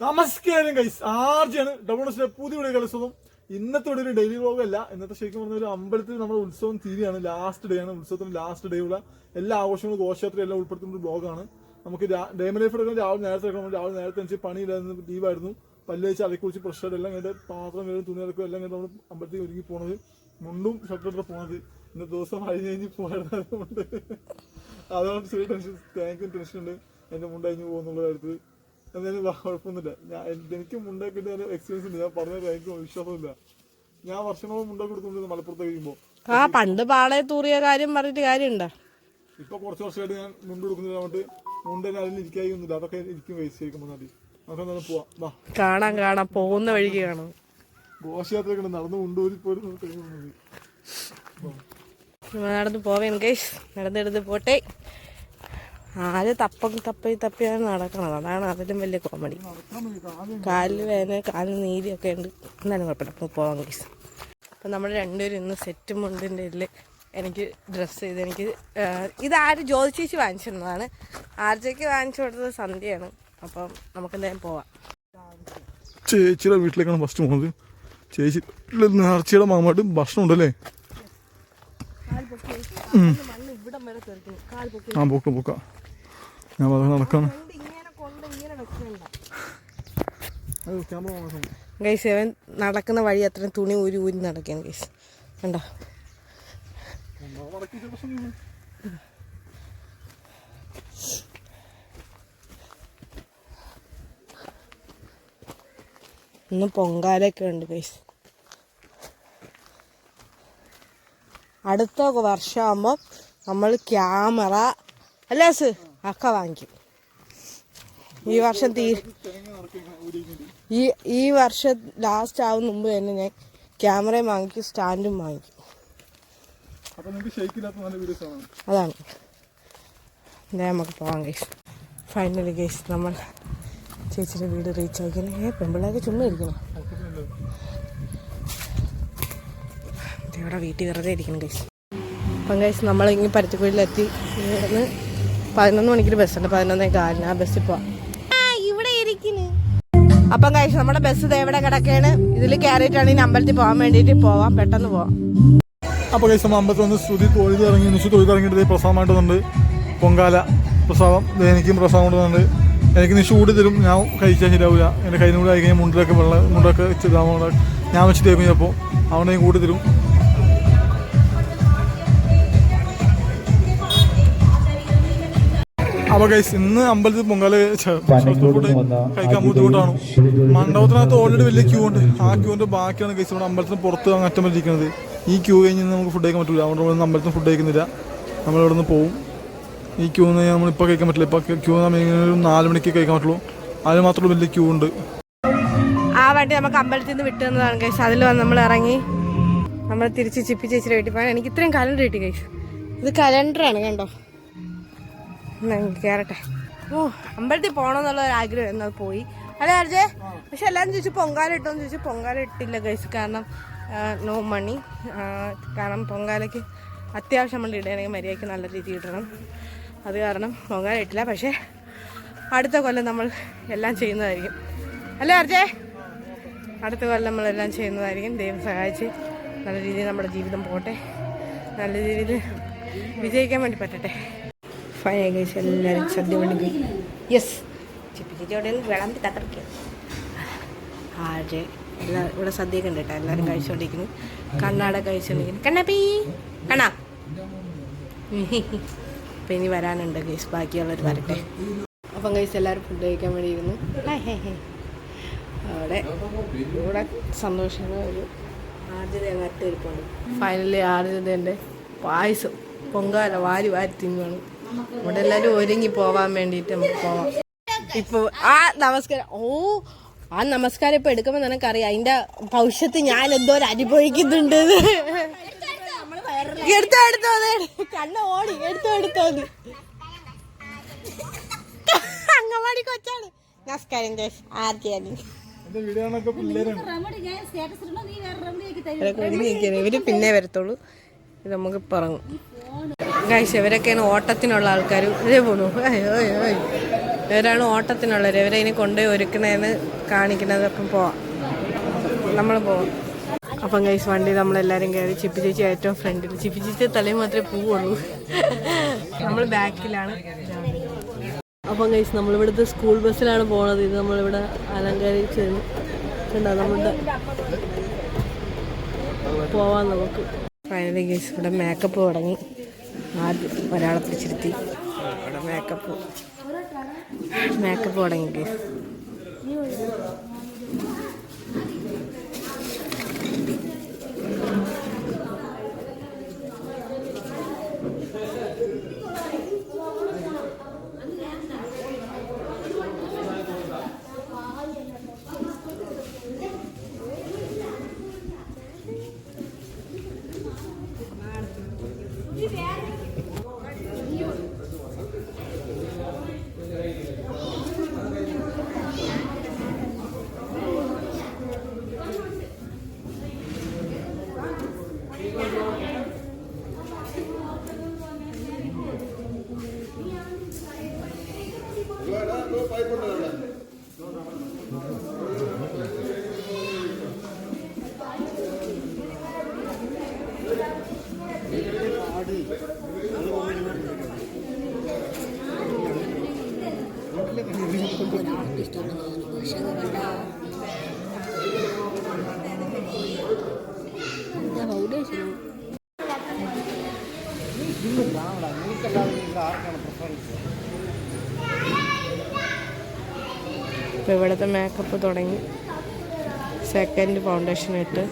നമസ്കാരം ഗൈസ് ആർജിയാണ്. Double step പുതിയ വീഡിയോ കളിച്ചതും ഇന്നത്തെ ഒരു ഡെയിലി വ്ളോഗ് അല്ല ഇന്നത്തെ ശരിക്കും പറഞ്ഞ ഒരു അമ്പലത്തിൽ നമ്മുടെ ഉത്സവം തീരെയാണ് ലാസ്റ്റ് ഡേ ആണ്. ഉത്സവത്തിന് ലാസ്റ്റ് ഡേ ഉള്ള എല്ലാ ആഘോഷങ്ങളും ഘോഷയാത്ര എല്ലാം ഉൾപ്പെടുത്തുന്ന ഒരു ബ്ലോഗാണ് നമുക്ക് ഡേ ലൈഫ് എടുക്കണം രാവിലെ നേരത്തെ എടുക്കണം രാവിലെ നേരത്തെ വെച്ച് പണിയില്ലായിരുന്നു ലീവായിരുന്നു പല്ല് വെച്ച് അലക്കി കുറിച്ച് പ്രഷർ എല്ലാം ഇങ്ങനെ പാത്രം വരും തുണി അലക്കും എല്ലാം കഴിഞ്ഞ് നമ്മൾ അമ്പലത്തിൽ ഒരുങ്ങി പോണത് മുണ്ടും ഷർട്ട് എടുത്ത് പോണത്. ഇന്നത്തെ ദിവസം അഴിഞ്ഞ് കഴിഞ്ഞ് പോയതുകൊണ്ട് അതുകൊണ്ട് ചെറിയ ടെൻഷൻ താങ്ക്യും ടെൻഷൻ ഉണ്ട്. എന്റെ മുണ്ട് അഴിഞ്ഞ് പോകുന്നുള്ള കാര്യത്തിൽ എന്തായാലും കുഴപ്പമൊന്നുമില്ല. ഞാൻ എനിക്ക് മുണ്ടൊക്കെ ഇട്ട് എക്സ്പീരിയൻസ് ഉണ്ട്. ഞാൻ പറഞ്ഞത് എനിക്ക് വിശ്വാസമില്ല. ഞാൻ വർഷങ്ങളോ മുണ്ടൊക്കെ എടുത്തുകൊണ്ടിരുന്നു മലപ്പുറത്ത് കഴിയുമ്പോൾ ആ പണ്ട് പാളയത്തൂറിയ കാര്യം പറഞ്ഞിട്ട് കാര്യമുണ്ടോ? ഇപ്പൊ കുറച്ച് വർഷമായിട്ട് ഞാൻ മുണ്ട് കൊടുക്കുന്നില്ല അങ്ങോട്ട് മുണ്ട് അതിൽ ഇരിക്കായൊന്നുമില്ല അതൊക്കെ ഇരിക്കും വേസ്റ്റ് നമുക്ക് എന്തായാലും പോവാം. വാ. കാണാം കാണാം. പോകുന്ന വഴിക്ക് കാണാം. ഘോഷയാത്രയൊക്കെ നടന്ന് മുണ്ടൂരി പോലും നമുക്ക് കഴിയുന്നത് നടന്ന് പോവേൻ കേസ് നടന്നെടുത്ത് പോട്ടെ. ആര് തപ്പം തപ്പി തപ്പിയാണ് നടക്കണത്. അതാണ് അതിലും വലിയ കോമഡി കാലിൽ വേദന കാലിൽ നീരിയൊക്കെ ഉണ്ട്. എന്നാലും കുഴപ്പമില്ല. അപ്പോൾ പോവാം കേസ് അപ്പം നമ്മൾ രണ്ടുപേരും ഇന്ന് സെറ്റ് മുണ്ടിന്റെ ഇതിൽ എനിക്ക് ഡ്രസ്സ് ചെയ്ത് എനിക്ക് ഇതാര് ഇത് ആര് ജ്യോതി ചേച്ചി വാങ്ങിച്ചിരുന്നതാണ്. ആർജയ്ക്ക് വാങ്ങിച്ചു കൊടുത്തത് സന്ധ്യയാണ്. അപ്പം നമുക്ക് എന്തായാലും പോവാം. ചേച്ചിയുടെ വീട്ടിലേക്കാണ് ഫസ്റ്റ് പോകുന്നത് ചേച്ചി നേർച്ചയുടെ മാമായിട്ട് ഭക്ഷണം ഉണ്ടല്ലേ? മണ്ണ് ഇവിടം വരെ തെറിക്കുന്നു. കാൽ പൊക്കി. ആ പോക്ക പോക്ക. ഞാൻ ക്യാമറ ഗൈസ് അവൻ നടക്കുന്ന വഴി അത്രയും തുണി ഊരി ഊരി നടക്കാൻ ഗൈസ് കണ്ടോ? ഇന്ന് പൊങ്കാലൊക്കെ ഉണ്ട് ഗൈസ് അടുത്ത വർഷമാകുമ്പോൾ നമ്മൾ ക്യാമറ അല്ലേ ഒക്കെ വാങ്ങിക്കും ഈ വർഷം തീ ഈ ഈ വർഷം ലാസ്റ്റ് ആവുന്ന മുമ്പ് തന്നെ ഞാൻ ക്യാമറയും വാങ്ങിക്കും സ്റ്റാൻഡും വാങ്ങിക്കും. അതാണ്. എന്താ നമുക്ക് പോവാം ഗൈസ് ഫൈനലി ഗൈസ് നമ്മൾ ചേച്ചിയുടെ വീട് റീച്ച് ആക്കിയാൽ ഏ പെമ്പിള്ളേക്ക് ചുമ്മാ ഇരിക്കണം ഇവിടെ വീട്ടിൽ വെറുതെ ഇരിക്കണം ഗൈസ് അപ്പം ഗൈസ് നമ്മളിങ്ങനെ പരുത്തിക്കുഴിയിലെത്തി. ഇവിടുന്ന് പതിനൊന്ന് മണിക്കൊരു ബസ്സുണ്ട് പതിനൊന്നേ കാലിന്. ആ ബസ്സിൽ പോവാം. ഇവിടെ അപ്പം കഴിച്ച് നമ്മുടെ ബസ് ഇതെവിടെ കിടക്കാണ് ഇതിൽ കയറിയിട്ടാണ് ഇനി അമ്പലത്തിൽ പോകാൻ വേണ്ടിയിട്ട് പോവാം. പെട്ടെന്ന് പോവാം. അപ്പോൾ കഴിച്ച അമ്പലത്തിൽ വന്ന് സ്തുതി തൊഴുത് ഇറങ്ങി. നിശു തൊഴുത് ഇറങ്ങിയിട്ട് ദേ പ്രസാദമായിട്ട് പൊങ്കാല പ്രസാദം എനിക്കും പ്രസാദം കൊണ്ടുവന്നുണ്ട് എനിക്ക് നിശു കൂടി തരും. ഞാൻ കഴിച്ചാൽ ശരിയാവില്ല എന്റെ കയ്യിലൂടെ ആയി കഴിഞ്ഞാൽ മുണ്ടിലൊക്കെ വെള്ളം മുണ്ടൊക്കെ ഇച്ചിരി ഞാൻ വെച്ച് തേക്കും ചിലപ്പോൾ. അതുകൊണ്ട് ഞാൻ കൂടി തരും. അപ്പോൾ ഗൈസ് ഇന്ന് അമ്പലത്തിൽ പൊങ്കാല ഫുഡ് കഴിക്കാൻ ബുദ്ധിമുട്ടാണ്. മണ്ഡപത്തിനകത്ത് ഓൾറെഡി വലിയ ക്യൂ ഉണ്ട്. ആ ക്യൂന്റെ ബാക്കിയാണ് ഗൈസ് ഇവിടെ അമ്പലത്തിന് പുറത്ത് അങ്ങ് അറ്റം ഇരിക്കുന്നത് ഈ ക്യൂ കഴിഞ്ഞ് നമുക്ക് ഫുഡ് കഴിക്കാൻ പറ്റില്ല അതുകൊണ്ട് ഇവിടെ നിന്ന് അമ്പലത്തിൽ ഫുഡ് കഴിക്കുന്നില്ല. നമ്മൾ ഇവിടെ നിന്ന് പോവും. ഈ ക്യൂ നിന്ന് നമ്മളിപ്പോൾ കഴിക്കാൻ പറ്റില്ല. ഇപ്പോൾ ക്യൂ ഒരു നാല് മണിക്ക് കഴിക്കാൻ പറ്റുള്ളൂ. അതിന് മാത്രം വലിയ ക്യൂ ഉണ്ട്. ആ വണ്ടി നമുക്ക് അമ്പലത്തിൽ നിന്ന് വിട്ടു തന്നതാണ് ഗൈസ് അതിൽ വന്ന് നമ്മൾ ഇറങ്ങി നമ്മൾ തിരിച്ച് ചിപ്പി ചേച്ചിയുടെ വീട്ടിൽ പോകാൻ. എനിക്ക് ഇത്രയും കലണ്ടർ കിട്ടി ഗൈസ് ഇത് കലണ്ടറാണ് കണ്ടോ? കേറട്ടെ. ഓ അമ്പലത്തിൽ പോകണമെന്നുള്ള ഒരു ആഗ്രഹം എന്നാൽ പോയി. അല്ല അർജേ പക്ഷെ എല്ലാവരും ചോദിച്ചു പൊങ്കാല ഇട്ടോന്ന് ചോദിച്ചു. പൊങ്കാല ഇട്ടില്ല ഗൈസ് കാരണം നോ മണി കാരണം പൊങ്കാലയ്ക്ക് അത്യാവശ്യം നമ്മൾ ഇടുകയാണെങ്കിൽ മര്യാദയ്ക്ക് നല്ല രീതിയിൽ ഇടണം. അത് കാരണം പൊങ്കാല ഇട്ടില്ല. പക്ഷേ അടുത്ത കൊല്ലം നമ്മൾ എല്ലാം ചെയ്യുന്നതായിരിക്കും. അല്ലേ അർജേ അടുത്ത കൊല്ലം നമ്മളെല്ലാം ചെയ്യുന്നതായിരിക്കും. ദൈവം സഹായിച്ച് നല്ല രീതിയിൽ നമ്മുടെ ജീവിതം പോട്ടെ. നല്ല രീതിയിൽ വിജയിക്കാൻ വേണ്ടി പറ്റട്ടെ. ഫൈൻ കഴിച്ച് എല്ലാവരും സദ്യ വേണ്ടി യെസ് ചിപ്പി ചേച്ചിയോടെ വിളമ്പി തകർക്കുക ആര്? എല്ലാ ഇവിടെ സദ്യയൊക്കെ ഉണ്ട് കേട്ടോ. എല്ലാവരും കഴിച്ചുകൊണ്ടിരിക്കുന്നു കണ്ണാട കഴിച്ചുകൊണ്ടിരിക്കുന്നു കണ്ണപ്പീ! കണ്ണാ! അപ്പം ഇനി വരാനുണ്ട് ഗൈസ്. ബാക്കിയുള്ളവർ വരട്ടെ. അപ്പം ഗൈസ് എല്ലാവരും ഫുഡ് കഴിക്കാൻ വേണ്ടി ഇരുന്നു. അവിടെ ഇവിടെ സന്തോഷമുള്ള ഒരു ആദ്യത നട്ടിരിപ്പുണ്ട് ഫൈനലി ആദ്യതേന്റെ പായസം. പൊങ്കാല വാരി വാരി തിന്നുവാണ്. ഇവിടെ എല്ലാവരും ഒരുങ്ങി പോവാൻ വേണ്ടിട്ട് നമുക്ക് പോവാം. ഇപ്പൊ ആ നമസ്കാരം ഓ ആ നമസ്കാരം ഇപ്പൊ എടുക്കുമ്പോ നിനക്കറിയാം അതിന്റെ ഭവിഷ്യത്ത് ഞാൻ എന്തോ ഒരു അനുഭവിക്കുന്നുണ്ട്. എടുത്തോ എടുത്തോ അതെ. കണ്ണ ഓടി എടുത്തോ എടുത്തോ അത്. അങ്കവാടി കൊച്ചാണ്. നമസ്കാരം ആദ്യാണ്. ഇവർ പിന്നെ വരത്തുള്ളൂ. ഇത് നമുക്ക് പറങ്ങും. ഗൈസ് ഇവരൊക്കെയാണ് ഓട്ടത്തിനുള്ള ആൾക്കാർ ഇതേ പോണു അയ്യോ അയ്യോ ഇവരാണ് ഓട്ടത്തിനുള്ളവർ ഇവരെ ഇനി കൊണ്ടുപോയി ഒരുക്കണേന്ന് കാണിക്കുന്നത്. അപ്പം പോവാം. നമ്മൾ പോവാം. അപ്പം ഗൈസ് വണ്ടി നമ്മളെല്ലാവരും കയറി ചിപ്പി ചേച്ചി ഏറ്റവും ഫ്രണ്ടിൽ ചിപ്പി ചേച്ചി തലയിൽ മാത്രമേ പോവുള്ളൂ. നമ്മൾ ബാക്കിലാണ് അപ്പം ഗൈസ് നമ്മളിവിടുത്തെ സ്കൂൾ ബസ്സിലാണ് പോണത്. ഇത് നമ്മളിവിടെ അലങ്കരിച്ചത് കണ്ടോ? നമ്മളുടെ പോവാം നമുക്ക്. ഫൈനലി ഗേസ് ഇവിടെ മേക്കപ്പ് തുടങ്ങി. ആദ്യം ഒരാളെ പിടിച്ചിരുത്തി. ഇവിടെ മേക്കപ്പ് മേക്കപ്പ് തുടങ്ങി ഗേസ്. ഇപ്പം ഇവിടുത്തെ മേക്കപ്പ് തുടങ്ങി. സെക്കൻഡ് ഫൗണ്ടേഷൻ ഇട്ട്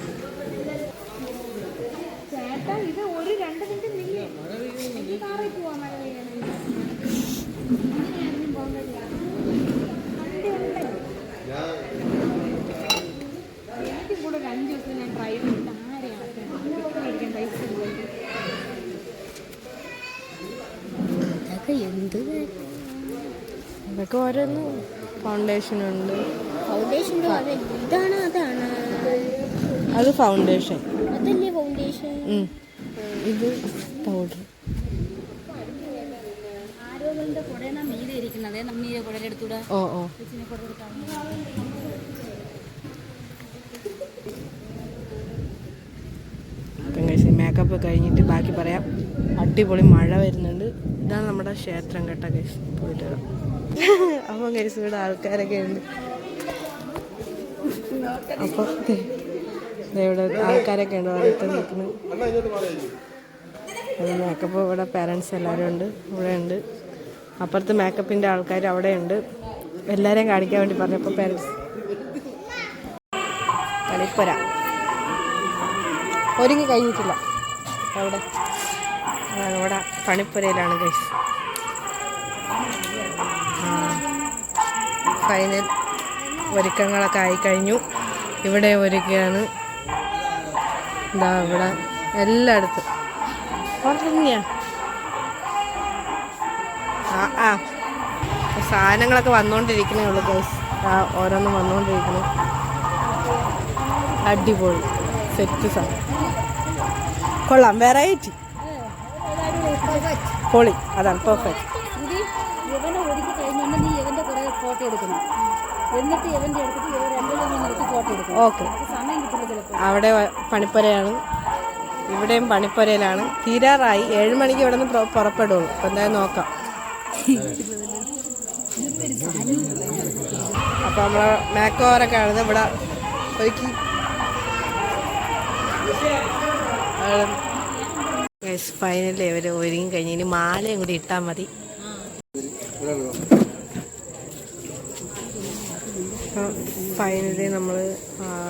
ചേട്ടാ ഇത് ഒരു രണ്ട് മിനിറ്റ് നില്ലേ എനിക്ക് കാറിൽ പോവാൻ മഴ പെയ്യണമെങ്കിൽ അങ്ങനെയാണെങ്കിലും പോകാൻ കഴിയില്ല വണ്ടി ഉണ്ട് എനിക്കും കൂടെ ഒരു അഞ്ച് ദിവസം ഞാൻ ഡ്രൈവ് ചെയ്തിട്ട് ആരെയാണ് ഇപ്പം മേടിക്കാൻ പൈസ ഇല്ല. ഇതൊക്കെ എന്ത് ഇതൊക്കെ ഫൗണ്ടേഷൻ ഉണ്ട്. ഫൗണ്ടേഷൻ ഇതാണ് അതാണ്. അത് ഫൗണ്ടേഷൻ അതല്ലേ ഫൗണ്ടേഷൻ ഇത് പൗഡർ ഓ ഓ. മേക്കപ്പ് കഴിഞ്ഞിട്ട് ബാക്കി പറയാം. അടിപൊളി മഴ വരുന്നുണ്ട്. ഇതാണ് നമ്മുടെ ക്ഷേത്രം കേട്ടോ കേസ് പോയിട്ട് വരാം. അപ്പം കേസ് ഇവിടെ ആൾക്കാരൊക്കെ ഉണ്ട്. അപ്പം ഇവിടെ ആൾക്കാരൊക്കെ ഉണ്ട് ഓരോരുത്തർ നിൽക്കുന്നു. മേക്കപ്പ് ഇവിടെ പാരൻസ് എല്ലാവരും ഉണ്ട് ഇവിടെ ഉണ്ട്. അപ്പുറത്ത് മേക്കപ്പിന്റെ ആൾക്കാർ അവിടെ ഉണ്ട്. എല്ലാവരെയും കാണിക്കാൻ വേണ്ടി പറഞ്ഞപ്പോൾ പാരൻസ് കളിപ്പുര. ഒരുങ്ങി കഴിഞ്ഞിട്ടില്ല. അവിടെ. ഇവിടെ പണിപ്പുരയിലാണ് ഗൈസ് ഫൈനൽ ഒരുക്കങ്ങളൊക്കെ ആയിക്കഴിഞ്ഞു. ഇവിടെ ഒരുക്കുകയാണ്. എന്താ ഇവിടെ എല്ലായിടത്തും. ആ ആ. സാധനങ്ങളൊക്കെ വന്നുകൊണ്ടിരിക്കണേ ഉള്ളൂ ഗൈസ് ആ ഓരോന്നും വന്നുകൊണ്ടിരിക്കുന്നു അടിപൊളി. സെറ്റ് സാധനം. കൊള്ളാം. വെറൈറ്റി പൊളി. അതാണ് പെർഫെക്റ്റ് ഇത് ഇവനെ ഒരുക്കി കഴിഞ്ഞുകൊണ്ട് നീ ഇവന്റെ കുറെ ഫോട്ടോ എടുക്കണം എന്നിട്ട് ഇവന്റെ എടുത്തിട്ട് കൂടി നിർത്തി ഫോട്ടോ എടുക്കും ഓക്കെ. സമയം കിട്ടില്ല ചിലപ്പോൾ അവിടെ പണിപ്പുരയാണ്. ഇവിടെയും പണിപ്പുരയിലാണ്. തീരാറായി. ഏഴ് മണിക്ക് ഇവിടെ നിന്ന് പുറപ്പെടുള്ളൂ. അപ്പം എന്തായാലും നോക്കാം. അപ്പം നമ്മളെ മേക്കോവറൊക്കെ ആണ് ഇവിടെ ഒരുക്കി. ഫൈനലി അവർ ഒരുങ്ങി കഴിഞ്ഞ്. ഇനി മാലയും കൂടി ഇട്ടാ മതി. ഫൈനലി നമ്മൾ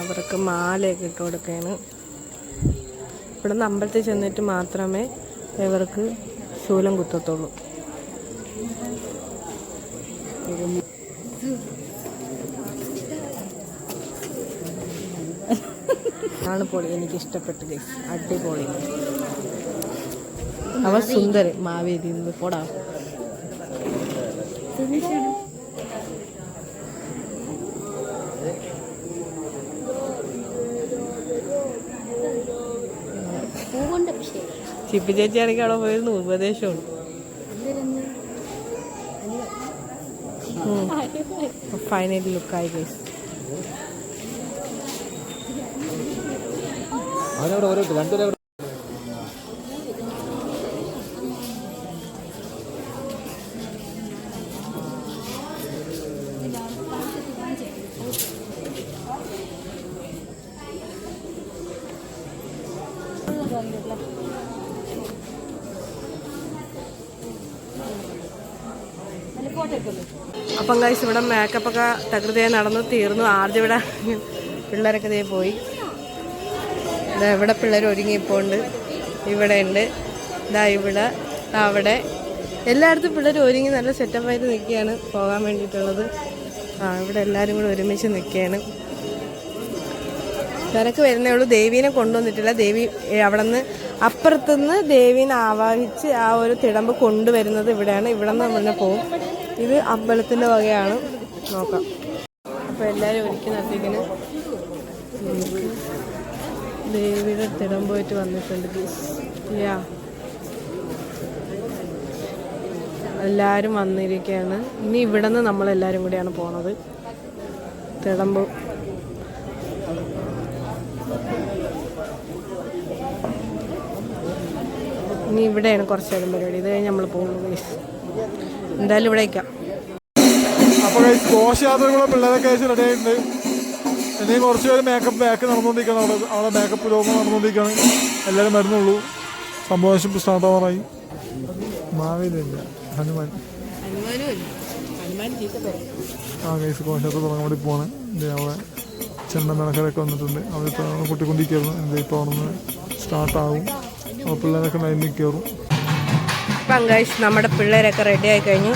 അവർക്ക് മാലയൊക്കെ ഇട്ട് കൊടുക്കുകയാണ്. ഇവിടെ നിന്ന് അമ്പലത്തിൽ ചെന്നിട്ട് മാത്രമേ ഇവർക്ക് ശൂലം കുത്തത്തുള്ളൂ. ആണ് പൊളി. എനിക്ക് ഇഷ്ടപ്പെട്ടു ഗൈസ് അടിപൊളി. അവ സുന്ദരി. മാവേലി. പോടാ. ചിപ്പി ചേച്ചിയാണെങ്കിൽ അവിടെ പോയിരുന്നു ഉപദേശമാണ് ഫൈനൽ ലുക്കായി ഗൈസ് അവനവിടെ ഓരോ രണ്ടുപേരെ അപ്പം ഗൈസ് ഇവിടെ മേക്കപ്പൊക്കെ തകൃതിയെ നടന്ന് തീർന്നു. ആദ്യം ഇവിടെ പിള്ളേരൊക്കെ ഇതേ പോയി. ഇവിടെ പിള്ളേർ ഒരുങ്ങിപ്പോണ്ട് ഇവിടെ ഉണ്ട്. ഇതാ ഇവിടെ അവിടെ. എല്ലായിടത്തും പിള്ളേർ ഒരുങ്ങി നല്ല സെറ്റപ്പായിട്ട് നിൽക്കുകയാണ് പോകാൻ വേണ്ടിയിട്ടുള്ളത്. ആ ഇവിടെ എല്ലാവരും കൂടെ ഒരുമിച്ച് നിൽക്കുകയാണ്. തിരക്ക് വരുന്നേ ഉള്ളൂ. ദേവീനെ കൊണ്ടുവന്നിട്ടില്ല. ദേവി അവിടെ നിന്ന് അപ്പുറത്തുനിന്ന് ദേവീനെ ആവാഹിച്ച് ആ ഒരു തിടമ്പ് കൊണ്ടുവരുന്നത് ഇവിടെയാണ്. ഇവിടെ നിന്ന് നമ്മൾ പോകും ഇത് അമ്പലത്തിന്റെ വകയാണ്. നോക്കാം. അപ്പോൾ എല്ലാവരും ഒരിക്കുന്നത്തേക്കിന് ദേവിയുടെ ദേവിയുടെ പോയിട്ട് വന്നിട്ടുണ്ട് യാ എല്ലാവരും വന്നിരിക്കുകയാണ്. ഇനി ഇവിടെ നിന്ന് നമ്മളെല്ലാവരും കൂടിയാണ് പോണത്. തിടമ്പ് ഇനി ഇവിടെയാണ് കുറച്ചേരം പരിപാടി. ഇത് കഴിഞ്ഞ് നമ്മൾ പോകുന്നു guys. എന്തായാലും ഇവിടെ വയ്ക്കാം അപ്പോൾ പിള്ളേരൊക്കെ അയച്ച് ഇനിയും കുറച്ച് പേര് മേക്കപ്പ് ബാക്ക് നടന്നുകൊണ്ടിരിക്കുകയാണ്. അവിടെ അവിടെ മേക്കപ്പ് ലോകം നടന്നുകൊണ്ടിരിക്കുകയാണ്. എല്ലാവരും വരുന്നുള്ളൂ. സംഭവം സ്റ്റാർട്ട് മാവിലില്ല ഹനുമാൻ. ആ കേസ് കോശത്ത് തുടങ്ങാൻ വേണ്ടി ഇത് അവിടെ ചെണ്ടമേളക്കാരൊക്കെ വന്നിട്ടുണ്ട്. അവരിപ്പോൾ കൊട്ടിക്കൊണ്ടിരിക്കുകയായിരുന്നു. എന്താ ഇപ്പോൾ അവിടെ നിന്ന് സ്റ്റാർട്ടാവും അപ്പോൾ പിള്ളേരൊക്കെ ലൈനിൽ കയറും. ഇപ്പം ഗൈസ് നമ്മുടെ പിള്ളേരൊക്കെ റെഡി ആയി കഴിഞ്ഞു.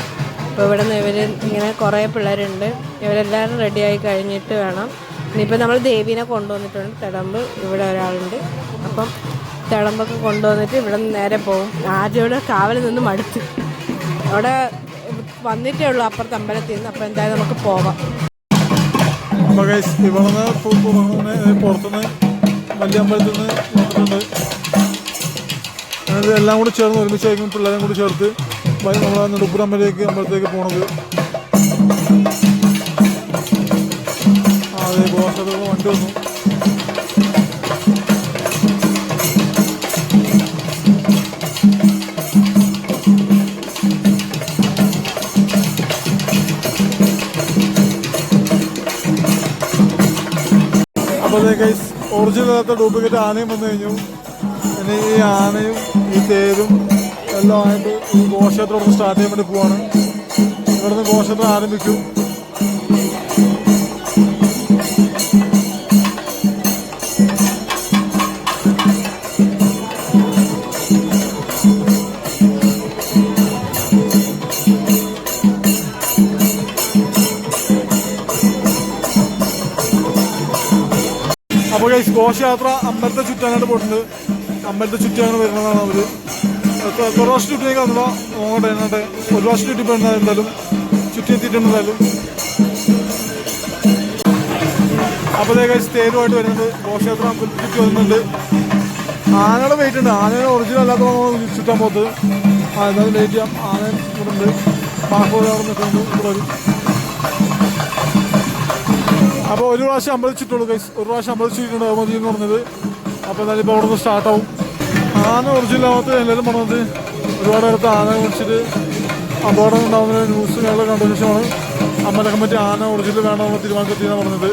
അപ്പോൾ ഇവിടെ നിന്ന് ഇവർ ഇങ്ങനെ കുറേ പിള്ളേരുണ്ട്. ഇവരെല്ലാവരും റെഡി ആയി കഴിഞ്ഞിട്ട് വേണം. ഇനിയിപ്പോൾ നമ്മൾ ദേവീനെ കൊണ്ടുവന്നിട്ടുണ്ട്. തിടമ്പ് ഇവിടെ ഒരാളുണ്ട്. അപ്പം തിളമ്പൊക്കെ കൊണ്ടുവന്നിട്ട് ഇവിടെ നിന്ന് നേരെ പോകും ആദ്യം ഇവിടെ കാവലിൽ നിന്ന് മടുത്ത്. അവിടെ വന്നിട്ടേ ഉള്ളൂ അപ്പുറത്ത് അമ്പലത്തിൽ നിന്ന്. അപ്പോൾ എന്തായാലും നമുക്ക് പോവാം. ഇവിടെ നിന്ന് പുറത്തുനിന്ന് വലിയ അമ്പലത്തിൽ നിന്ന് വന്നിട്ടുണ്ട്. അതായത് എല്ലാം കൂടി ചേർന്ന് ഒരുമിച്ചായിരിക്കും പിള്ളേരും കൂടി ചേർത്ത് നമ്മളെ നെടുപ്പുറ അമ്പലത്തേക്ക് അമ്പലത്തേക്ക് പോണത്. അതെ ഘോഷത്തിൽ വണ്ടി വന്നു. ഗൈസ് ഒറിജിനൽ ഡ്യൂപ്ലിക്കേറ്റ് ആനയും വന്നു കഴിഞ്ഞു. പിന്നെ ഈ ആനയും ഈ തേരും എല്ലാം ആയിട്ട് ഈ ഘോഷയാത്ര സ്റ്റാർട്ട് ചെയ്യാൻ വേണ്ടി പോവാണ്. ഇവിടുന്ന് ഘോഷയാത്ര ആരംഭിക്കും. ഘോഷയാത്ര അമ്പലത്തെ ചുറ്റാനായിട്ട് പോയിട്ടുണ്ട്. അമ്പലത്തെ ചുറ്റിയാണ് വരുന്നതാണ് അവർ കുറേ പ്രാവശ്യം ചുറ്റിലേക്ക് നോക്കട്ടെ എന്നിട്ട് ഒരു വർഷം ചുറ്റി പോയി എന്തായാലും ചുറ്റി എത്തിയിട്ടുണ്ട് എന്തായാലും. തേരുമായിട്ട് വരുന്നത് ഗോക്ഷേത്രം അമ്പലത്തിൽ ചുറ്റി വരുന്നുണ്ട് ആനയുടെ വെയിറ്റ് ഉണ്ട്. ആനയുടെ ഒറിജിനൽ അല്ലാത്തതാണോ ചുറ്റാൻ പോകത്ത്. ആ എന്തായാലും വെയിറ്റ് ചെയ്യാം. ആന ഇവിടെ ഉണ്ട്. പാക്കോട് നിൽക്കുന്നുണ്ട്. ഇവിടെ വരും. അപ്പോൾ ഒരു പ്രാവശ്യം അമ്പത് ചുറ്റുള്ളൂ ഗൈസ് ഒരു പ്രാവശ്യം അമ്പത് ചുറ്റിട്ടുണ്ട് മതി എന്ന് പറഞ്ഞത്. അപ്പോൾ എന്നാലും ഇപ്പോൾ അവിടെ നിന്ന് സ്റ്റാർട്ടാവും ആന ഒറിജിനലാകത്ത് എല്ലാവരും പറഞ്ഞത് ഒരുപാട് അടുത്ത് ആന കുടിച്ചിട്ട് അപകടം ഉണ്ടാകുന്ന ന്യൂസ് ഞങ്ങൾ കണ്ടതിന് ശേഷമാണ് അമ്പല കമ്മിറ്റി ആന ഒറിജിനൽ വേണമെന്ന് തീരുമാനത്തിൽ പറഞ്ഞത്.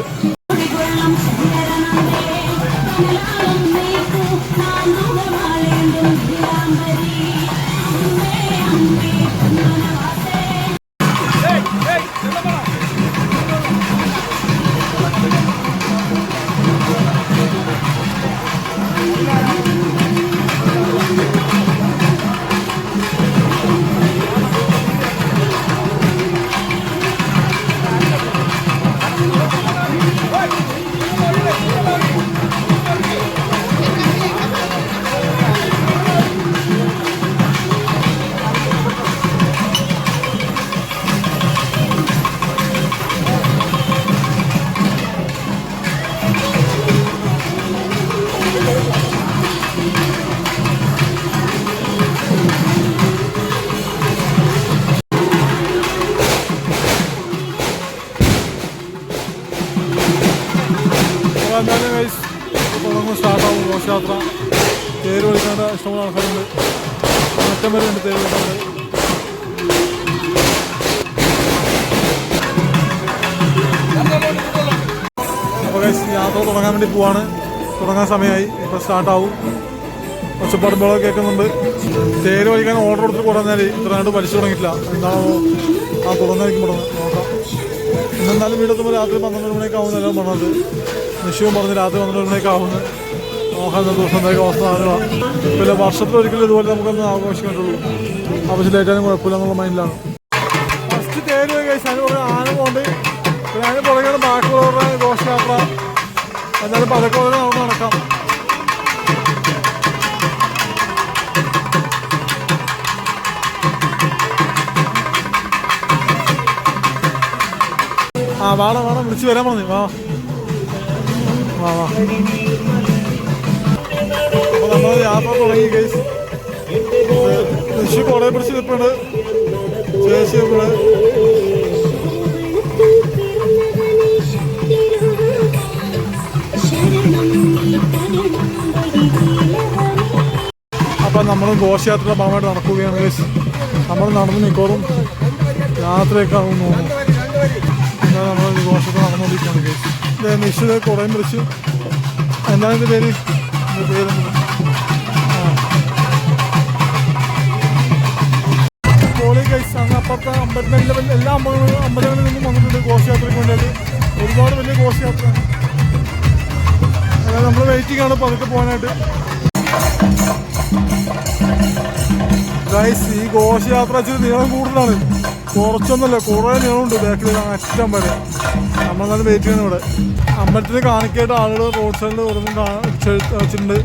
പോവാണ്. തുടങ്ങാൻ സമയമായി. ഇപ്പോൾ സ്റ്റാർട്ടാവും. ഒച്ചപ്പാട് ബഹളം കേൾക്കുന്നുണ്ട്. തേര് വഹിക്കാൻ ഓർഡർ കൊടുത്തിട്ട് നേരം ഇത്ര നാട് വലിച്ചു തുടങ്ങിയിട്ടില്ല. എന്താണോ ആ തുറന്നായിരിക്കും പറഞ്ഞത് നോക്കാം. ഇന്നെന്തായാലും വീടെത്തുമ്പോൾ രാത്രി പന്ത്രണ്ട് മണിയൊക്കെ ആവുന്നല്ലോ പറഞ്ഞത്. നിശ്ചയം പറഞ്ഞ് രാത്രി പന്ത്രണ്ട് മണിയൊക്കെ ആവുന്നു നോക്കാൻ ദിവസം എന്തായാലും അവസ്ഥ ആളുകളാണ് പിന്നെ വർഷത്തിൽ ഒരിക്കലും ഇതുപോലെ നമുക്കൊന്ന് ആഘോഷിക്കാൻ പറ്റുള്ളൂ ലേറ്റാനും കുഴപ്പമില്ല എന്നുള്ള മൈൻഡിലാണ് ഫസ്റ്റ് തേര് കഴിച്ച് അതിന് പുറകെ ആന പോണ്ട് പിന്നെ അതിന് പുറകെയാണ് ബാക്കിയുള്ളവരുടെ ഘോഷയാത്ര. എന്നാലും പതൊക്കെ നമുക്ക് നടക്കാം. ആ വാടാ വാടാ വിളിച്ച് വരാൻ പറഞ്ഞു. വാ വാ വാ. അപ്പോൾ നമ്മൾ യാത്ര തുടങ്ങി കേസ് ഋഷി കുറെ പിടിച്ച് നിൽപ്പുണ്ട് ചേച്ചി ഇവിടെ ഘോഷയാത്രയുടെ ഭാഗമായിട്ട് നടക്കുകയാണ് കേസ് നമ്മൾ നടന്ന് നിൽക്കോറും യാത്രയൊക്കെ ആവും തോന്നുന്നു നമ്മൾ ഘോഷത്തിൽ നടന്നുകൊണ്ടിരിക്കുകയാണ് കേസ് ഇത് നിശ്ചിത കുറേ വിളിച്ച് എന്താണ് ഇതിന്റെ പേര്? പേരെന്താ ഗൈസ് അപ്പുറത്തെ അമ്പലത്തിന്റെ എല്ലാ അമ്പലങ്ങളും അമ്പലങ്ങളിൽ നിന്നും വന്നിട്ടുണ്ട് ഘോഷയാത്രയ്ക്ക് വേണ്ടിയിട്ട്. ഒരുപാട് വലിയ ഘോഷയാത്ര. നമ്മൾ വെയിറ്റിംഗ് ആണ് പതുക്കെ പോകാനായിട്ട്. ഗൈസ് ഈ ഘോഷയാത്ര ഇച്ചിരി നീളം കൂടുതലാണ്. കുറച്ചൊന്നുമല്ല കുറേ നീളമുണ്ട്. ബാക്കിൽ അറ്റം വരെ. നമ്മൾ നല്ല വെയിറ്റ് ചെയ്യണം ഇവിടെ. അമ്പലത്തിൽ കാണിക്കായിട്ട് ആളുകൾ റോഡ് സൈഡിൽ ഓരോന്നും വെച്ചിട്ടുണ്ട്.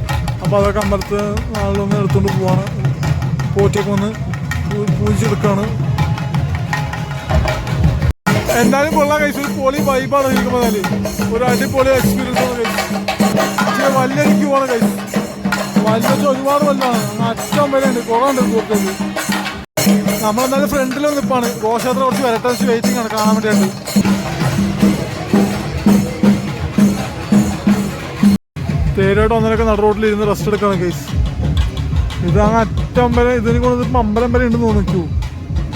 അപ്പോൾ അതൊക്കെ അമ്പലത്തിൽ ആളുകളൊന്ന് എടുത്തുകൊണ്ട് പോവാണ്. പോറ്റൊക്കെ വന്ന് പൂ- പൂജിച്ചെടുക്കുകയാണ് എന്തായാലും കൊള്ളാം കഴിച്ചു ഒരു പൊളി വൈബാണ് കഴിക്കുമ്പോൾ ഒരു അടിപൊളി എക്സ്പീരിയൻസ് ആണ് കഴിച്ചു വലിയ ക്യൂ ആണ് കഴിച്ചു വലിയ ഒരുപാട് വലുതാണ് അറ്റം വരെ ഉണ്ട് കുറേ ഉണ്ട് പുറത്തേക്ക് നമ്മളെന്തായാലും ഫ്രണ്ടിൽ നിൽപ്പാണ് ഘോഷയാത്ര കുറച്ച് വരട്ടെ വെയിറ്റിംഗ് ആണ് കാണാൻ വേണ്ടിയിട്ട് തേരോട്ട് ഒന്നരൊക്കെ നട റോഡിൽ ഇരുന്ന് റെസ്റ്റ് എടുക്കണം കേസ് ഇത് അങ്ങ് അറ്റം വരെ ഇതിന് കൊണ്ട് ഇപ്പം അമ്പലം വരെ ഉണ്ടെന്ന് തോന്നുന്നു ക്യൂ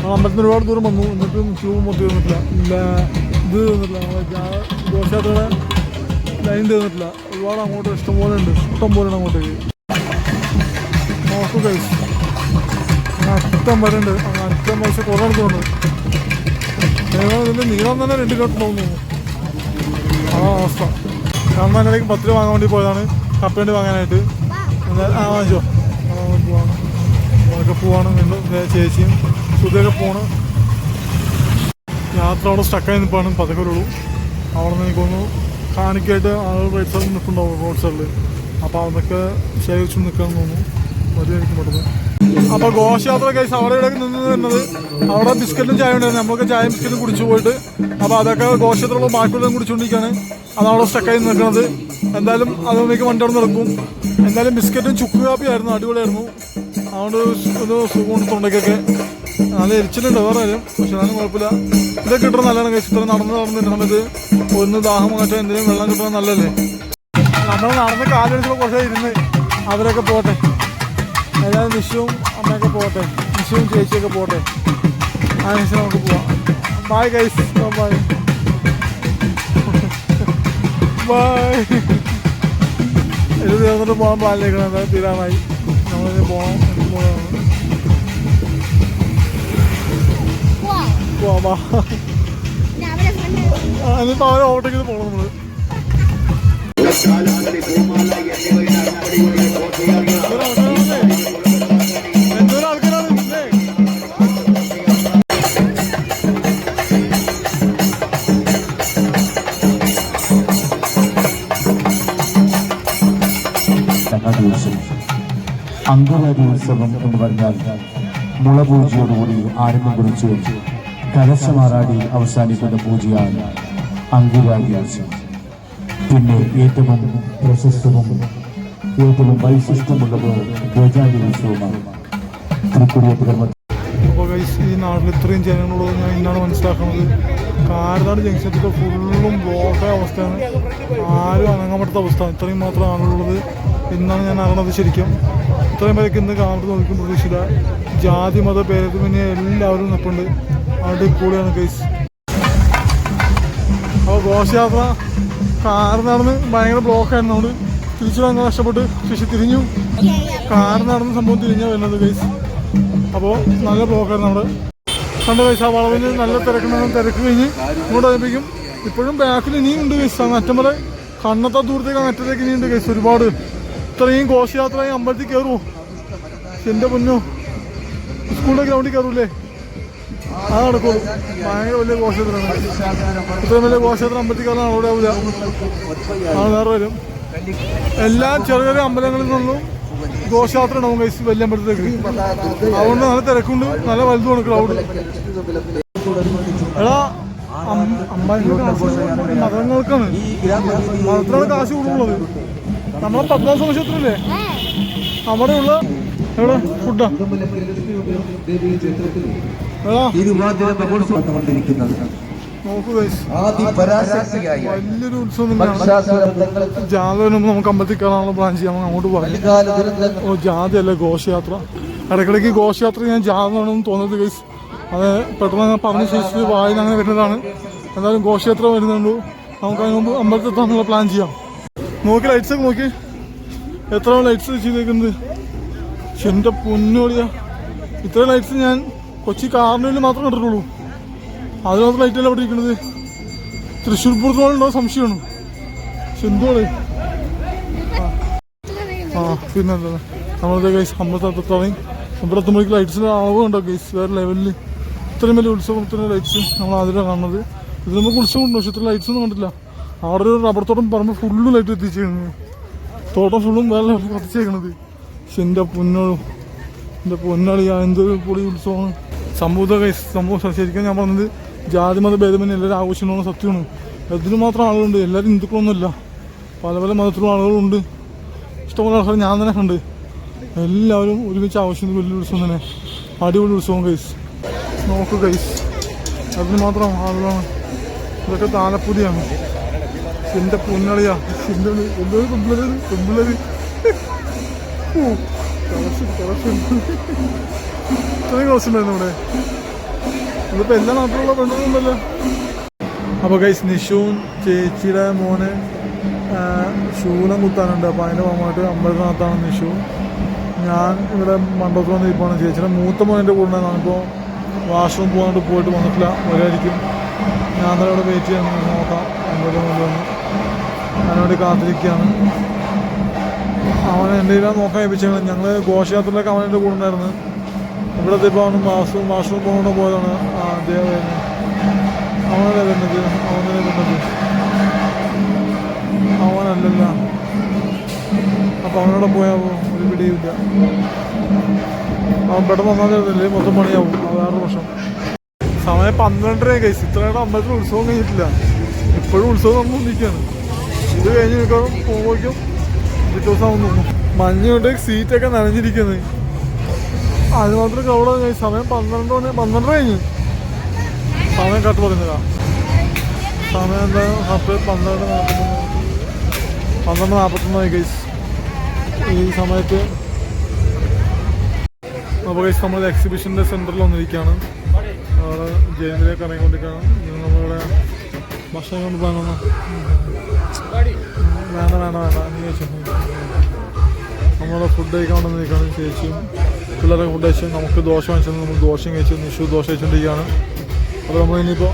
അമ്പലത്തിന് ഒരുപാട് ദൂരം വന്നു എന്നിട്ടും ക്യൂ മൊത്തം ഇല്ല ഇത് തീർന്നിട്ടില്ല ലൈൻ തീർന്നിട്ടില്ല ഒരുപാട് അങ്ങോട്ട് ഇഷ്ടം പോലെ ഉണ്ട്. ഇഷ്ടം പോലെ ഉണ്ട് അങ്ങോട്ടേക്ക്. നോക്കൂ കഴിച്ചു അറ്റം വരെ ഉണ്ട് അറ്റം പൈസ കുറേ എടുത്തുണ്ട് ഇതിന്റെ നീളം തന്നെ രണ്ട് കിലോ തോന്നുന്നു ആ അവസ്ഥ അതിനിടയ്ക്ക് പത്ത് രൂപ വാങ്ങാൻ വേണ്ടി പോയതാണ് കപ്പ വേണ്ടി വാങ്ങാനായിട്ട് ആ വാങ്ങിച്ചോ അതൊക്കെ പോവാണ് ചേച്ചിയും സുധയൊക്കെ പോണ് യാത്ര അവിടെ സ്റ്റക്കായി നിൽപ്പാണ് പതുക്കെ ഉള്ളൂ അവിടെ നിന്ന് എനിക്കൊന്ന് കാണിക്കായിട്ട് ആൾ റൈറ്റ് നിൽക്കുന്നുണ്ടാവും റോഡ് സൈഡിൽ അപ്പോൾ അതൊക്കെ ശേഖരിച്ചു നിൽക്കാൻ തോന്നുന്നു മതി എനിക്ക് പെട്ടെന്ന്. അപ്പോൾ ഘോഷയാത്ര കഴിച്ച് അവിടെ ഇവിടെ നിന്ന് വരുന്നത് അവിടെ ബിസ്ക്കറ്റും ചായ ഉണ്ടായിരുന്നു. നമുക്ക് ചായ ബിസ്ക്കറ്റും കുടിച്ചു പോയിട്ട് അപ്പോൾ അതൊക്കെ ഘോഷയാത്രയുള്ള ബാക്കിയുള്ളതും കുടിച്ചുകൊണ്ടിരിക്കുകയാണ്. അതവിടെ സ്റ്റക്കായി നിൽക്കുന്നത്. എന്തായാലും അതിലേക്ക് വണ്ടി അവിടെ നിൽക്കും എന്തായാലും ബിസ്ക്കറ്റും ചുക്ക് കാപ്പിയായിരുന്നു അടിപൊളിയായിരുന്നു. അതുകൊണ്ട് ഒരു സുഖമുണ്ട് തൊണ്ടയ്ക്കൊക്കെ. നല്ല എരിച്ചിലുണ്ട് വേറെ കാര്യം. പക്ഷെ എന്നാലും കുഴപ്പമില്ല. ഇതൊക്കെ കിട്ടണം നല്ലതാണ് കഴിച്ച് ഇത്ര നടന്ന് നടന്നിരുന്ന സമയത്ത് ഒന്ന് ദാഹം മാറ്റാൻ എന്തെങ്കിലും വെള്ളം കിട്ടണം നല്ലല്ലേ നമ്മൾ നടന്ന് കാലടിച്ചപ്പോൾ കുറച്ച് ഇരുന്ന് അവരൊക്കെ പോട്ടെ. അതായത് നിഷുവും അമ്മയൊക്കെ പോകട്ടെ നിഷുവും ചേച്ചിയൊക്കെ പോട്ടെ അതിനനുസരിച്ച് നമുക്ക് പോവാം ബായ് ഗൈസ് ബായ് ബായ് ഇത് തീർന്നിട്ട് പോകാൻ പാലിലേക്കണം എന്തായാലും തീരാനായി നമ്മളിത് പോകാം പോവാം എന്നിട്ട് അവരെ പോകണം നമ്മൾ എന്തോരം അങ്കവാരി ഉത്സവം എന്ന് പറഞ്ഞാൽ മുളപൂജയോടുകൂടി ആരംഭം കുറിച്ച് കലശമാറാടി അവസാനിക്കുന്ന പൂജയാണ് അങ്കുരാഗി ഉത്സവം പിന്നെ ഏറ്റവും പ്രശസ്തവും ഏറ്റവും വൈശിഷ്ടമുള്ളത് ധ്വജാതി ഉത്സവമാണ് അപ്പോൾ ഗൈസ് ഈ നാട്ടിൽ ഇത്രയും ജനങ്ങളുള്ളത് ഞാൻ ഇന്നാണ് മനസ്സിലാക്കുന്നത്. കാരനാട് ജംഗ്ഷനത്തിൽ ഫുള്ളും ബ്ലോക്കായ അവസ്ഥയാണ്. ആരും അനങ്ങാൻ പറ്റാത്ത അവസ്ഥ. ഇത്രയും മാത്രം ആളുള്ളത് ഇന്നാണ് ഞാൻ അറിയണത് ശരിക്കും. ഇത്രയും പേരൊക്കെ ഇന്ന് കാണുന്നത് നോക്കും പ്രതീക്ഷിത ജാതി മത ഭേദമന്യേ എല്ലാവരും നിൽപ്പുണ്ട് അടിപൊളിയാണ് കേസ് അപ്പോൾ ഘോഷയാത്ര കാർ നടന്ന് ഭയങ്കര ബ്ലോക്കായിരുന്നു അതുകൊണ്ട് തിരിച്ചു വാങ്ങാൻ കഷ്ടപ്പെട്ട് ശേഷി തിരിഞ്ഞു. കാർ നടന്ന് സംഭവം തിരിഞ്ഞാ വരുന്നത് കേസ് അപ്പോൾ നല്ല ബ്ലോക്കായിരുന്നു അവിടെ. കണ്ട കേസ് ആ വളവിന് നല്ല തിരക്കുണ്ടെന്ന് തിരക്ക് കഴിഞ്ഞ് ഇങ്ങോട്ട് ആയിരിക്കും ഇപ്പോഴും ബാക്കിൽ ഇനിയും ഉണ്ട് കേസ് അങ്ങ് അറ്റം വരെ കണ്ണത്താ ദൂരത്തേക്ക് അങ്ങ് അറ്റത്തേക്ക് ഇനിയുണ്ട് കേസ് ഒരുപാട്. ഇത്രയും ഘോഷയാത്രയായി അമ്പലത്തിൽ കയറുമോ എന്റെ പൊന്നോ സ്കൂളിന്റെ ഗ്രൗണ്ടിൽ കയറൂലേ അത് നടക്കുള്ളൂ ഭയങ്കര വലിയ ഘോഷയാത്രയാണ്. ഇത്രയും വലിയ ഘോഷയാത്ര അമ്പലത്തിൽ കയറാൻ അവിടെ ആവില്ല. ആ വേറെ വരും. എല്ലാ ചെറിയ ചെറിയ അമ്പലങ്ങളിൽ നിന്നും ഘോഷയാത്ര ഉണ്ടാവും കൈസ് വലിയ അമ്പലത്തിലേക്ക്. അതുകൊണ്ട് നല്ല തിരക്കുണ്ട്. നല്ല വലുതുമാണ് ക്രൗഡ് എടാ അം- അമ്പായിക്ക് കാശ് കൊടുക്കുന്നത് മതങ്ങൾക്കാണ്. മതത്തിനാണ് കാശ് കൂടുതലുള്ളത് നമ്മളെ പത്മനാഭ ക്ഷേത്രമില്ലേ അവിടെയുള്ള എവിടെ? ഫുഡാ? വലിയൊരു ഉത്സവം നമുക്ക് അമ്പലത്തിൽ കയറാനുള്ള പ്ലാൻ ചെയ്യാം. അങ്ങോട്ട് പോകാം. ഓ ജാഥയല്ല ഘോഷയാത്ര? ഇടയ്ക്കിടയ്ക്ക് ഘോഷയാത്ര ഞാൻ ജാഥാണെന്ന് തോന്നുന്നത് ഗൈസ് അത് പെട്ടെന്ന് അങ്ങനെ പറഞ്ഞ ശേഷിച്ച് വായിൽ അങ്ങനെ വരുന്നതാണ്. എന്തായാലും ഘോഷയാത്ര വരുന്നുണ്ട്. നമുക്ക് അതിന് മുമ്പ് അമ്പലത്തിൽ എത്താനുള്ള പ്ലാൻ ചെയ്യാം. നോക്കി ലൈറ്റ്സ് ഒക്കെ നോക്കി. എത്ര ലൈറ്റ്സ് ചെയ്തേക്കുന്നത് എന്റെ പൊന്നോളിയാ ഇത്ര ലൈറ്റ്സ് ഞാൻ കൊച്ചി കാർണിവലിൽ മാത്രം കണ്ടിട്ടുള്ളൂ. അതിന് മാത്രം ലൈറ്റല്ല അവിടെ ഇരിക്കുന്നത്. തൃശ്ശൂർ പൂർത്തോളുണ്ടോ സംശയമാണ്. എന്തുവാണ് ആ പിന്നെന്താ? നമ്മളത് ഗൈസ് അമ്പലത്ത് തുടങ്ങി ഇവിടെ എത്തുമ്പോഴേക്ക് ലൈറ്റ്സിന്റെ അളവ് ഉണ്ടോ ഗൈസ് വേറെ ലെവലിൽ ഇത്രയും വലിയ ഉത്സവത്തിന് ലൈറ്റ്സ് നമ്മൾ ആദ്യമാണ് കാണുന്നത്. ഇത് നമുക്ക് ഉത്സവം ഉണ്ടോ പക്ഷെ ഇത്ര ലൈറ്റ്സ് ഒന്നും കണ്ടില്ല അവിടെ ഒരു റബ്ബർ തോട്ടം പറമ്പ് ഫുള്ളും ലൈറ്റ് എത്തിച്ചേക്കുന്നത് തോട്ടം ഫുള്ളും ലെവലിൽ കത്തിച്ചേക്കണത്. പക്ഷെ എന്റെ പൊന്നോളും എന്റെ പൊന്നാളി എന്തൊരു പൊളി ഉത്സവമാണ്. സംഭവത്തെ ഗൈസ് സംഭവം ശരിക്കും ഞാൻ പറഞ്ഞത് ജാതി മത ഭേദമന്യേ എല്ലാവരും ആഘോഷിക്കണമെന്ന് സത്യമാണ്. ഇതിന് മാത്രം ആളുകളുണ്ട്. എല്ലാവരും ഹിന്ദുക്കളൊന്നുമില്ല. പല പല മതത്തിലും ആളുകളുണ്ട്. ഇഷ്ടംപോലെ ആൾക്കാർ ഞാൻ തന്നെ കണ്ട്. എല്ലാവരും ഒരുമിച്ച് ആവശ്യം വലിയ ഉത്സവം തന്നെ. അടിപൊളി ഉത്സവം കൈസ് നോക്ക് കൈസ് അതിന് മാത്രം ആളുകളാണ്. ഇതൊക്കെ താലപ്പൊലിയാണ്. എന്റെ പൊന്നളിയാ എന്റെ എന്തോ ഇതിപ്പോൾ എല്ലാ നാട്ടിലുള്ള പെണ്ണുങ്ങളൊന്നുമല്ല അപ്പോൾ കൈസ് നിഷുവും ചേച്ചിയുടെ മോന് ശൂലം കുത്താനുണ്ട്. അപ്പോൾ അതിന്റെ ഭാഗമായിട്ട് അമ്പലത്തിനകത്താണ് നിഷു. ഞാൻ ഇവിടെ മണ്ഡപത്തിൽ വന്ന് ഇരിപ്പാണ്. ചേച്ചിയുടെ മൂത്ത മോൻ എന്റെ കൂടെ ഇപ്പോൾ വാഷ്റൂം പോകാണ്ട് പോയിട്ട് വന്നിട്ടില്ല. വരായിരിക്കും ഞാൻ അന്നേരം ഇവിടെ വെയിറ്റ് ചെയ്യാൻ നോക്കാം. അമ്പലത്തിൽ കൊണ്ടുവന്ന് ഞാനവിടെ കാത്തിരിക്കുകയാണ്. അവൻ എന്റെ കയ്യിലാണ് നോക്കാൻ ഏൽപ്പിച്ചത് ഞങ്ങൾ ഘോഷയാത്രയിലൊക്കെ അവൻ എന്റെ കൂടെ ഉണ്ടായിരുന്നു ഇവിടെ ഇപ്പോൾ അവനും മാസവും മാസവും പോകേണ്ട പോയതാണ്. ആ ദേവന് അവനല്ലേ വരുന്നത്? അവനല്ലേ വരുന്നത്? അവനല്ലല്ല. അപ്പം അവനോട് പോയാവോ ഒരു പിടിയില്ല അവൻ പെട്ടെന്ന് വന്നാലേ മൊത്തം പണിയാവും. അത് വേറെ പ്രശ്നം. സമയം പന്ത്രണ്ടര കഴിച്ചു ഇത്രയുടെ അമ്പലത്തിൽ ഉത്സവം കഴിഞ്ഞിട്ടില്ല. ഇപ്പോഴും ഉത്സവം നടന്നുകൊണ്ടിരിക്കുകയാണ്. ഇത് കഴിഞ്ഞ് മിക്കവാറും പോകുമ്പോഴേക്കും പിറ്റേ ദിവസം ആവും മഞ്ഞുകൊണ്ട് സീറ്റൊക്കെ നനഞ്ഞിരിക്കുന്നത് അത് മാത്രം കവള സമയം പന്ത്രണ്ട് മണി പന്ത്രണ്ട് കഴിഞ്ഞ്. സമയം കട്ട് പറയുന്നില്ല സമയം എന്താ? ഹാഫ് പന്ത്രണ്ട് നാൽപ്പത്തൊന്ന് പന്ത്രണ്ട് നാൽപ്പത്തൊന്നായി ഗൈസ് ഈ സമയത്ത് അപ്പോൾ ഗൈസ് നമ്മൾ എക്സിബിഷന്റെ സെന്ററിൽ വന്നിരിക്കുകയാണ് അവിടെ ജയിലിലേക്ക് ഇറങ്ങിക്കൊണ്ടിരിക്കുകയാണ്. നമ്മളിവിടെ ഭക്ഷണം കൊണ്ട് പോകാനൊന്ന് വേണ്ട വേണ്ട വേണ്ട. നീ ചേച്ചി നമ്മളെ ഫുഡ് കഴിക്കാൻ കൊണ്ട് നിൽക്കുകയാണ് ചേച്ചിയും. പിള്ളേരെ ഫുഡ് കഴിച്ചു നമുക്ക് ദോശ വാങ്ങിച്ചത് നമ്മൾ ദോശയും കഴിച്ചു നിഷു ദോശ കഴിച്ചുകൊണ്ടിരിക്കുകയാണ് അപ്പോൾ നമ്മൾ ഇനിയിപ്പോൾ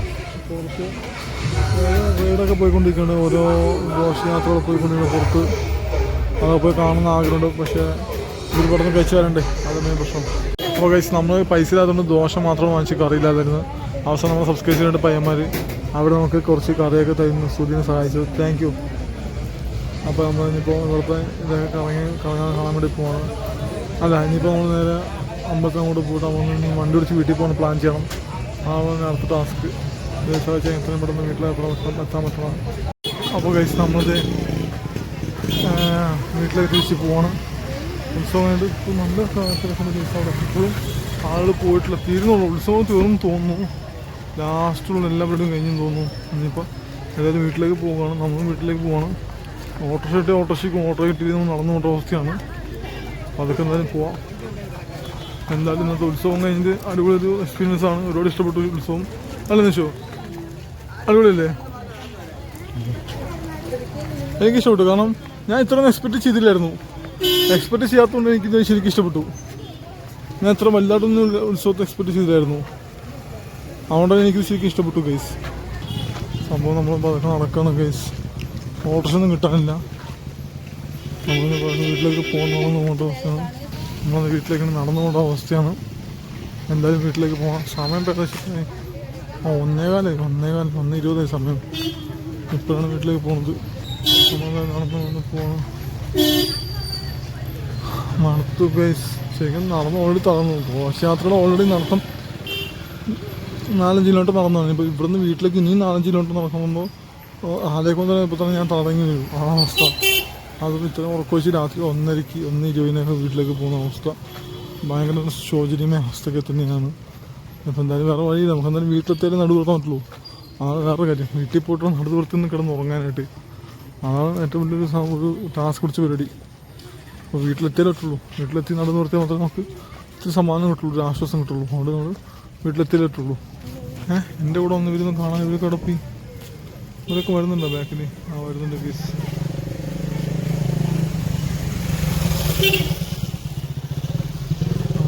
പുറത്ത് റൈഡൊക്കെ പോയിക്കൊണ്ടിരിക്കുകയാണ്. ഓരോ ഘോഷയാത്രകൾ പോയിക്കൊണ്ടിരിക്കുന്നത് പുറത്ത്. അതൊക്കെ പോയി കാണുന്ന ആഗ്രഹമുണ്ട്. പക്ഷേ ഒരു പെട്ടെന്ന് കഴിച്ചു വരണ്ടേ? അതാണ് പ്രശ്നം. അപ്പോൾ നമ്മൾ പൈസ ഇല്ലാത്തതുകൊണ്ട് ദോശ മാത്രം വാങ്ങിച്ച് കറിയില്ലാതിരുന്നു അവസാനം നമ്മൾ സബ്സ്ക്രൈബ് ചെയ്തിട്ട് പയ്യന്മാർ അവിടെ നമുക്ക് കുറച്ച് കറിയൊക്കെ തരുന്നു. സുധീനെ സഹായിച്ചു. താങ്ക് യു അപ്പോൾ നമ്മൾ ഇനിയിപ്പോൾ ഇവിടുത്തെ ഇതൊക്കെ കറങ്ങി കറങ്ങാൻ കാണാൻ വേണ്ടി പോകണം അല്ല ഇനിയിപ്പോൾ നമ്മൾ നേരെ അമ്പലത്തിൽ അങ്ങോട്ട് പോയിട്ട് നമ്മൾ വണ്ടി പിടിച്ച് വീട്ടിൽ പോകണം പ്ലാൻ ചെയ്യണം. അതാണ് അടുത്ത ടാസ്ക് ദേശാഴ്ച എത്രയും പെട്ടെന്ന് വീട്ടിലെത്താൻ പറ്റണം എത്താൻ പറ്റണം. അപ്പോൾ കഴിച്ച് നമ്മളത് വീട്ടിലേക്ക് തിരിച്ച് പോകണം ഉത്സവമായിട്ട് ഇപ്പോൾ നല്ല തിരക്കുള്ള ദിവസം അവിടെ ഇപ്പോഴും ആളുകൾ പോയിട്ടില്ല തീരുന്നുള്ളൂ ഉത്സവം തീർന്നു തോന്നുന്നു. ലാസ്റ്റുള്ള എല്ലാ പരിപാടിയും കഴിഞ്ഞു തോന്നുന്നു. ഇനിയിപ്പോൾ എല്ലാവരും വീട്ടിലേക്ക് പോവുകയാണ്. നമ്മളും വീട്ടിലേക്ക് പോവാണ്. ഓട്ടോറിക്ഷ കിട്ടിയ ഓട്ടോറിക്ഷയ്ക്കും ഓട്ടോ കിട്ടിയത് നടന്നു പോകേണ്ട അവസ്ഥയാണ്. അപ്പോൾ അതൊക്കെ എന്തായാലും പോവാം. എന്തായാലും ഇന്നത്തെ ഉത്സവം കഴിഞ്ഞിട്ട് അടിപൊളി ഒരു എക്സ്പീരിയൻസ് ആണ്. ഒരുപാട് ഇഷ്ടപ്പെട്ട ഒരു ഉത്സവം. അല്ല നിശോ അടിപൊളിയല്ലേ? എനിക്ക് ഇഷ്ടപ്പെട്ടു കാരണം ഞാൻ ഇത്രയൊന്നും എക്സ്പെക്ട് ചെയ്തില്ലായിരുന്നു. എക്സ്പെക്ട് ചെയ്യാത്തതുകൊണ്ട് എനിക്ക് ശരിക്കും ഇഷ്ടപ്പെട്ടു. ഞാൻ അത്ര വലുതായിട്ടൊന്നും ഉത്സവത്തെ എക്സ്പെക്ട് ചെയ്തില്ലായിരുന്നു. അതുകൊണ്ടാണ് എനിക്ക് ശരിക്കും ഇഷ്ടപ്പെട്ടു ഗൈസ് സംഭവം നമ്മൾ പതുക്കെ നടക്കണം ഗൈസ് ഓട്ടോസ് ഒന്നും കിട്ടാനില്ല. നമ്മൾ വീട്ടിലേക്ക് പോകുന്ന പോകേണ്ട അവസ്ഥയാണ് നമ്മൾ വീട്ടിലേക്ക് നടന്നു പോകേണ്ട അവസ്ഥയാണ്. എന്തായാലും വീട്ടിലേക്ക് പോകാം സമയം പ്രകാശിക്കാൻ ആ ഒന്നേകാലേ ഒന്നേകാലം ഒന്ന് ഇരുപതായി സമയം. ഇപ്പോഴാണ് വീട്ടിലേക്ക് പോകുന്നത് നമ്മൾ നടന്നു വന്ന് പോകണം. നടത്തു ഗൈസ് ശരിക്കും നടന്ന് ഓൾറെഡി തളർന്നു ഘോഷയാത്രയുടെ ഓൾറെഡി നടത്തം നാലഞ്ച് കിലോമീറ്റർ നടന്നതാണ് ഇപ്പോൾ ഇവിടുന്ന് വീട്ടിലേക്ക് ഇനിയും നാലഞ്ച് കിലോമീറ്റർ നടക്കുമ്പോൾ തന്നെ ഇപ്പോൾ തന്നെ ഞാൻ തടങ്ങി വരും ആ അവസ്ഥ. അതും ഇത്രയും ഉറക്കൊഴിച്ച് രാത്രി ഒന്നരയ്ക്ക് ഒന്ന് ഇരുപതിനൊക്കെ വീട്ടിലേക്ക് പോകുന്ന അവസ്ഥ. ഭയങ്കര ശോചനീയമായ അവസ്ഥയൊക്കെ തന്നെയാണ് അപ്പോൾ എന്തായാലും വേറെ വഴി നമുക്ക് എന്തായാലും വീട്ടിലെത്തിയാലും നടു നിർത്താൻ പറ്റുള്ളൂ. അതാണ് വേറെ കാര്യം. വീട്ടിൽ പോയിട്ട് നടു നിർത്തി നിന്ന് കിടന്ന് ഉറങ്ങാനായിട്ട്. അതാണ് ഏറ്റവും വലിയൊരു ഒരു ടാസ്ക് പിടിച്ച പരിപാടി. അപ്പോൾ വീട്ടിലെത്തിയാലേ പറ്റുള്ളൂ വീട്ടിലെത്തി നടന്ന് നിർത്തിയാൽ മാത്രമേ നമുക്ക് ഇത്തിരി സമാധാനം കിട്ടുള്ളൂ ഒരു ആശ്വാസം കിട്ടുള്ളൂ. അതുകൊണ്ട് നമ്മൾ വീട്ടിലെത്തിയാലേ പറ്റുള്ളൂ ഏഹ് എന്റെ കൂടെ ഒന്ന് ഇവരൊന്നും കാണാൻ ഇവർ കിടപ്പി ഇവരൊക്കെ വരുന്നുണ്ടോ ബാക്കിൽ ആ വരുന്നുണ്ട് പ്ലീസ്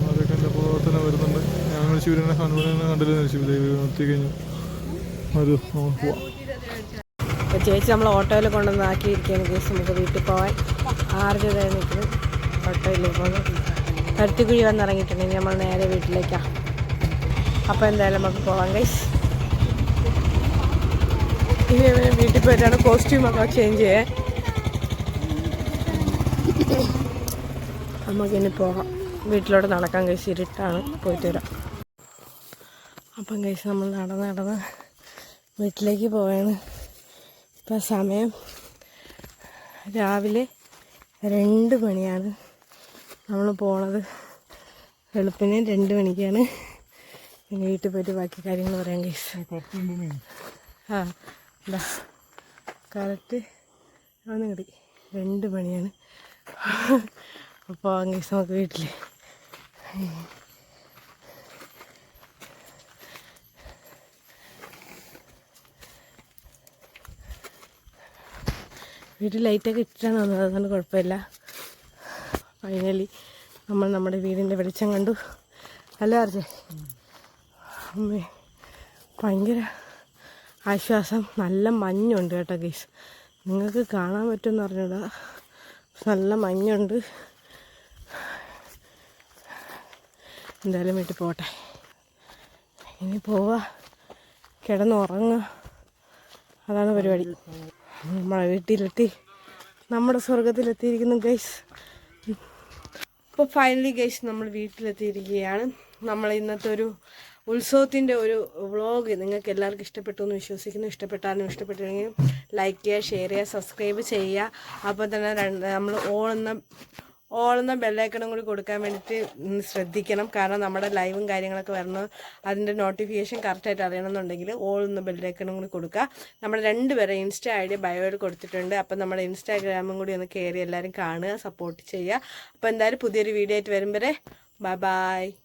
അവരൊക്കെ എന്റെ കൂടെ തന്നെ വരുന്നുണ്ട്. ഞാൻ ശിവരനെ ഹനുമാനെ കണ്ടില്ല? വിളിച്ചു എത്തി കഴിഞ്ഞു. ഒരു നമുക്ക് പോവാം. ചേച്ചി നമ്മൾ ഓട്ടോയിൽ കൊണ്ടുവന്ന് ആക്കിയിരിക്കുകയാണ് കേസ് നമുക്ക് വീട്ടിൽ പോകാൻ ആറ് രൂപ നിൽക്കുന്നു. ഓട്ടോയിൽ പോകുന്നു. കരുത്തിക്കുഴി വന്നിറങ്ങിയിട്ടുണ്ട്. ഇനി നമ്മൾ നേരെ വീട്ടിലേക്കാണ് അപ്പോൾ എന്തായാലും നമുക്ക് പോകാം കൈസ് ഇനി അവന് വീട്ടിൽ പോയിട്ടാണ് കോസ്റ്റ്യൂമൊക്കെ ചേഞ്ച് ചെയ്യേ. നമുക്കിനി പോകാം വീട്ടിലോട്ട് നടക്കാൻ കഴിച്ച് ഇരുട്ടാണ്. പോയിട്ട് വരാം. അപ്പം കഴിച്ച് നമ്മൾ നടന്ന് നടന്ന് വീട്ടിലേക്ക് പോവാണ്. ഇപ്പം സമയം രാവിലെ രണ്ട് മണിയാണ് നമ്മൾ പോണത്. വെളുപ്പിന് രണ്ട് മണിക്കാണ്. പിന്നെ വീട്ടിൽ പോയിട്ട് ബാക്കി കാര്യങ്ങൾ പറയാൻ കേസ് ആ എന്താ കറക്റ്റ് ഒന്ന് കിട്ടി. രണ്ട് മണിയാണ്. അപ്പോൾ അങ്ങനെ നമുക്ക് വീട്ടിൽ വീട്ടിൽ ലൈറ്റൊക്കെ ഇട്ടിട്ടാണ് വന്നത്. അതുകൊണ്ട് കുഴപ്പമില്ല. ഫൈനലി നമ്മൾ നമ്മുടെ വീടിന്റെ വെളിച്ചം കണ്ടു. അല്ലേ അർജെ അമ്മേ ഭയങ്കര ആശ്വാസം. നല്ല മഞ്ഞുണ്ട് കേട്ടോ ഗീസ് നിങ്ങൾക്ക് കാണാൻ പറ്റുമെന്ന് അറിഞ്ഞൂടാ. നല്ല മഞ്ഞുണ്ട്. എന്തായാലും വീട്ടിൽ പോട്ടെ ഇനി പോവാ. കിടന്നുറങ്ങുക അതാണ് പരിപാടി. നമ്മളെ വീട്ടിലെത്തി. നമ്മുടെ സ്വർഗത്തിലെത്തിയിരിക്കുന്നു ഗൈസ് അപ്പോൾ ഫൈനലി ഗൈസ് നമ്മൾ വീട്ടിലെത്തിയിരിക്കുകയാണ്. നമ്മൾ ഇന്നത്തെ ഒരു ഉത്സവത്തിന്റെ ഒരു വ്ളോഗ് നിങ്ങൾക്ക് എല്ലാവർക്കും ഇഷ്ടപ്പെട്ടു എന്ന് വിശ്വസിക്കുന്നു. ഇഷ്ടപ്പെട്ടാലും ഇഷ്ടപ്പെട്ടില്ലെങ്കിൽ ലൈക്ക് ചെയ്യുക ഷെയർ ചെയ്യുക സബ്സ്ക്രൈബ് ചെയ്യുക. അപ്പോൾ തന്നെ നമ്മൾ ഓൾ ഓളുന്ന ഓളുന്ന ബെല്ലൈക്കണും കൂടി കൊടുക്കാൻ വേണ്ടിയിട്ട് ശ്രദ്ധിക്കണം. കാരണം നമ്മുടെ ലൈവും കാര്യങ്ങളൊക്കെ വരണം അതിന്റെ നോട്ടിഫിക്കേഷൻ കറക്റ്റായിട്ട് അറിയണമെന്നുണ്ടെങ്കിൽ ഓളുന്ന ബെല്ലൈക്കണും കൂടി കൊടുക്കുക. നമ്മുടെ രണ്ടുപേരെ ഇൻസ്റ്റ ഐ ഡി ബയോയിൽ കൊടുത്തിട്ടുണ്ട്. അപ്പം നമ്മുടെ ഇൻസ്റ്റാഗ്രാമും കൂടി ഒന്ന് കയറി എല്ലാവരും കാണുക സപ്പോർട്ട് ചെയ്യുക. അപ്പോൾ എന്തായാലും പുതിയൊരു വീഡിയോ ആയിട്ട് വരും വരെ ബൈ ബൈ